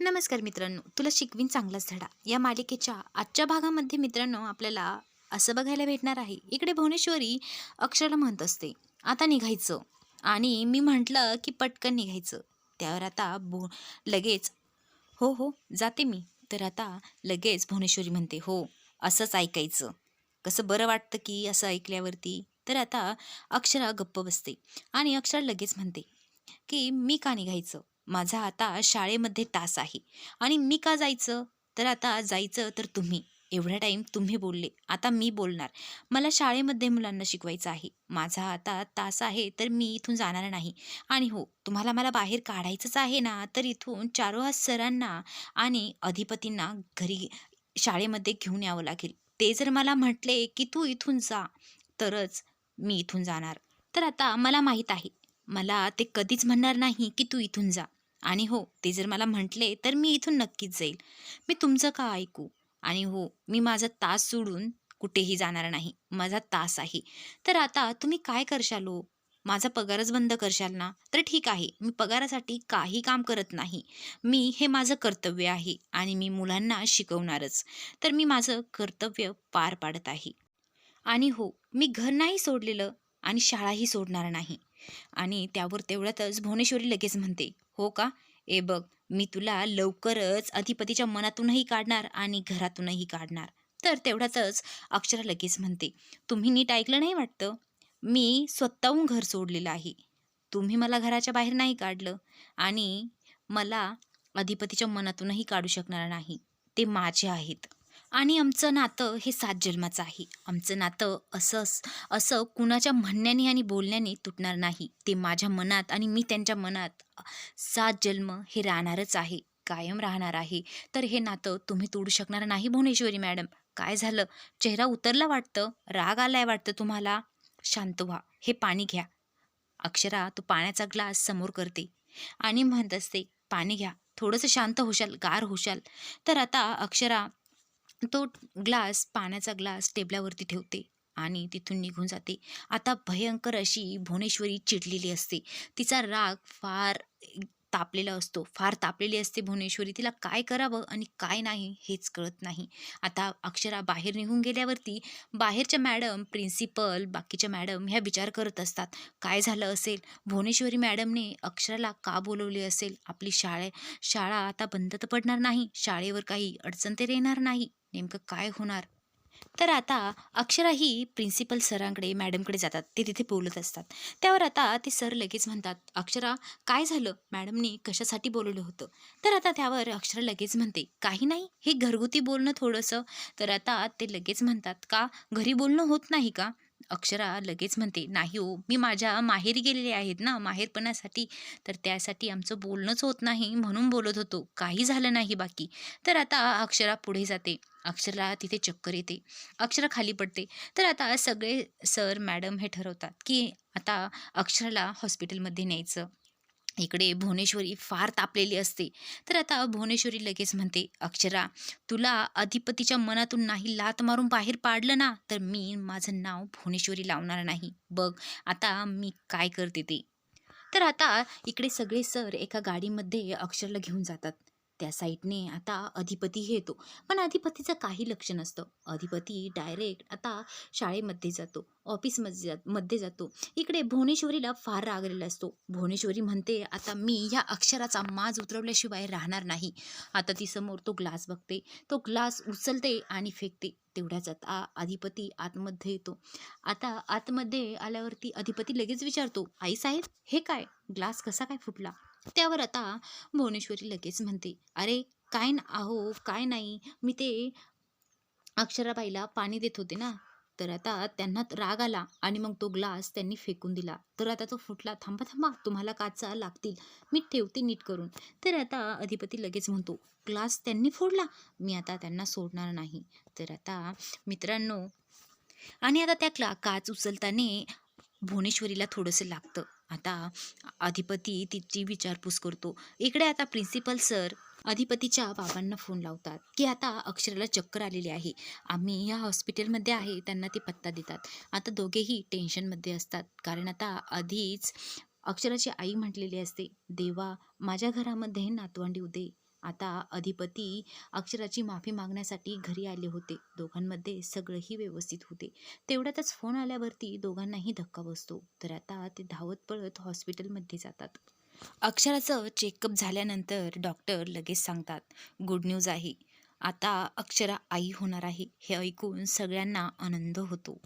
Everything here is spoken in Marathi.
नमस्कार मित्रांनो तुला शिकवीन चांगलाच धडा. या मालिकेच्या आजच्या भागामध्ये मित्रांनो आपल्याला असं बघायला भेटणार आहे इकडे भुवनेश्वरी अक्षरला म्हणत असते आता निघायचं. आणि मी म्हटलं की पटकन निघायचं. त्यावर आता भु लगेच हो हो जाते मी. तर आता लगेच भुवनेश्वरी म्हणते हो असंच ऐकायचं. कसं बरं वाटतं की असं ऐकल्यावरती? तर आता अक्षरा गप्प बसते आणि अक्षरा लगेच म्हणते की मी का निघायचं? माझा आता शाळेमध्ये तास आहे. आणि मी का जायचं? तर आता जायचं तर तुम्ही. एवढा टाईम तुम्ही बोलले. आता मी बोलणार. मला शाळेमध्ये मुलांना शिकवायचं आहे. माझा आता तास आहे तर मी इथून जाणार नाही. आणि हो तुम्हाला मला बाहेर काढायचंच आहे ना तर इथून चारोहास सरांना आणि अधिपतींना घरी शाळेमध्ये घेऊन यावं लागेल. ते जर मला म्हटले की तू इथून जा तरच मी इथून जाणार. तर आता मला माहीत आहे. मला ते कधीच म्हणणार नाही की तू इथून जा. आणि हो ते जर मला म्हटले तर मी इथून नक्कीच जाईल. मी तुमचं का ऐकू? आणि हो मी माझा तास सोडून कुठेही जाणार नाही. माझा तास आहे. तर आता तुम्ही काय करशाल? हो माझा पगारच बंद करशाल ना? तर ठीक आहे. मी पगारासाठी काही काम करत नाही. मी हे माझं कर्तव्य आहे आणि मी मुलांना शिकवणारच. तर मी माझं कर्तव्य पार पाडत आहे. आणि हो मी घर नाही सोडलेलं आणि शाळाही सोडणार नाही. आणि त्यावर तेवढ्यातच भुवनेश्वरी लगेच म्हणते हो का? ए बघ मी तुला लवकरच अधिपतीच्या मनातूनही काढणार आणि घरातूनही काढणार. तर तेवढ्यातच अक्षरा लगेच म्हणते तुम्ही नीट ऐकलं नाही वाटतं? मी स्वतःहून घर सोडलेलं आहे. तुम्ही मला घराच्या बाहेर नाही काढलं आणि मला अधिपतीच्या मनातूनही काढू शकणार नाही. ते माझे आहेत. आणि आमचं नातं हे सात जन्माचं आहे. आमचं नातं असं असं कुणाच्या म्हणण्याने आणि बोलण्याने तुटणार नाही. ते माझ्या मनात आणि मी त्यांच्या मनात सात जन्म हे राहणारच आहे. कायम राहणार आहे. तर हे नातं तुम्ही तोडू शकणार नाही भुवनेश्वरी मॅडम. काय झालं? चेहरा उतरला वाटतं. राग आलाय वाटतं तुम्हाला? शांत व्हा. हे पाणी घ्या. अक्षरा तू पाण्याचा ग्लास समोर करते. आणि म्हणत असते पाणी घ्या. थोडंसं शांत होशाल गार होशाल. तर आता अक्षरा तो ग्लास पाण्याचा ग्लास टेबलावरती ठेवते आणि तिथून निघून जाते. आता भयंकर अशी भुवनेश्वरी चिडलेली असते. तिचा राग फार तापलेला असतो. फार तापलेली असते भुवनेश्वरी. तिला काय करावं आणि काय नाही हेच कळत नाही. आता अक्षरा बाहेर निघून गेल्यावरती बाहेरच्या मॅडम प्रिन्सिपल बाकीच्या मॅडम ह्या विचार करत असतात. काय झालं असेल? भुवनेश्वरी मॅडमने अक्षराला का बोलवले असेल? आपली शाळे शाळा आता बंद तर पडणार नाही. शाळेवर काही अडचण तर येणार नाही. नेमकं काय होणार? तर आता अक्षरा ही प्रिन्सिपल सरांकडे मॅडमकडे जातात. ते तिथे बोलत असतात. त्यावर आता ते सर लगेच म्हणतात अक्षरा काय झालं? मॅडमनी कशासाठी बोलवलं होतं? तर आता त्यावर अक्षरा लगेच म्हणते काही नाही हे घरगुती बोलणं थोडंसं. तर आता ते लगेच म्हणतात का? घरी बोलणं होत नाही का? अक्षरा लगेच म्हणते नाही हो मी माझ्या माहेरी गेलेले आहेत ना माहेरपणासाठी. तर त्यासाठी आमचं बोलणंच होत नाही म्हणून बोलत होतो. काही झालं नाही बाकी. तर आता अक्षरा पुढे जाते. अक्षरला तिथे चक्कर येते. अक्षरा खाली पडते. तर आता सगळे सर मॅडम हे ठरवतात की आता अक्षराला हॉस्पिटलमध्ये न्यायचं. इकडे भुवनेश्वरी फार तापलेली असते. तर आता भुवनेश्वरी लगेच म्हणते अक्षरा तुला अधिपतीच्या मनातून नाही लात मारून बाहेर पाडलं ना तर मी माझं नाव भुवनेश्वरी लावणार नाही. बघ आता मी काय करते ते. तर आता इकडे सगळे सर एका गाडीमध्ये अक्षरला घेऊन जातात. त्या साईडने आता अधिपती येतो. पण अधिपतीचं काही लक्ष नसतं. अधिपती डायरेक्ट आता शाळेमध्ये जातो. ऑफिसमध्ये जा मध्ये जातो. इकडे भुवनेश्वरीला फार राग आलेला असतो. भुवनेश्वरी म्हणते आता मी ह्या अक्षराचा माज उतरवल्याशिवाय राहणार नाही. आता ती समोर तो ग्लास बघते. तो ग्लास उचलते आणि फेकते. तेवढ्याच आता अधिपती आतमध्ये येतो. आता आतमध्ये आल्यावरती अधिपती लगेच विचारतो आई साहेब हे काय? ग्लास कसा काय फुटला? त्यावर आता भुवनेश्वरी लगेच म्हणते अरे काय आहो काय नाही. मी ते अक्षराबाईला पाणी देत होते ना. तर आता त्यांना राग आला आणि मग तो ग्लास त्यांनी फेकून दिला. तर आता तो फुटला थांबा थांबा तुम्हाला काचा लागतील? मी ठेवते नीट करून. तर आता अधिपती लगेच म्हणतो ग्लास त्यांनी फोडला. मी आता त्यांना सोडणार नाही. तर आता मित्रांनो आणि आता त्या क्ला काच उचलताना भुवनेश्वरीला थोडंसं लागतं. आता अधिपती तिची विचारपूस करतो. इकडे आता प्रिन्सिपल सर अधिपतीच्या बाबांना फोन लावतात की आता अक्षराला चक्कर आलेली आहे. आम्ही या हॉस्पिटलमध्ये आहे त्यांना ते पत्ता देतात. आता दोघेही टेन्शनमध्ये असतात. कारण आता आधीच अक्षराची आई म्हटलेली असते देवा माझ्या घरामध्ये नातवंडी उदे आता अधिपती अक्षराची माफी मागण्यासाठी घरी आले होते. दोघांमध्ये सगळंही व्यवस्थित होते. तेवढ्यातच फोन आल्यावरती दोघांनाही धक्का बसतो. तर आता ते धावत पळत हॉस्पिटलमध्ये जातात. अक्षराचं चेकअप झाल्यानंतर डॉक्टर लगेच सांगतात गुड न्यूज आहे. आता अक्षरा आई होणार आहे. हे ऐकून सगळ्यांना आनंद होतो.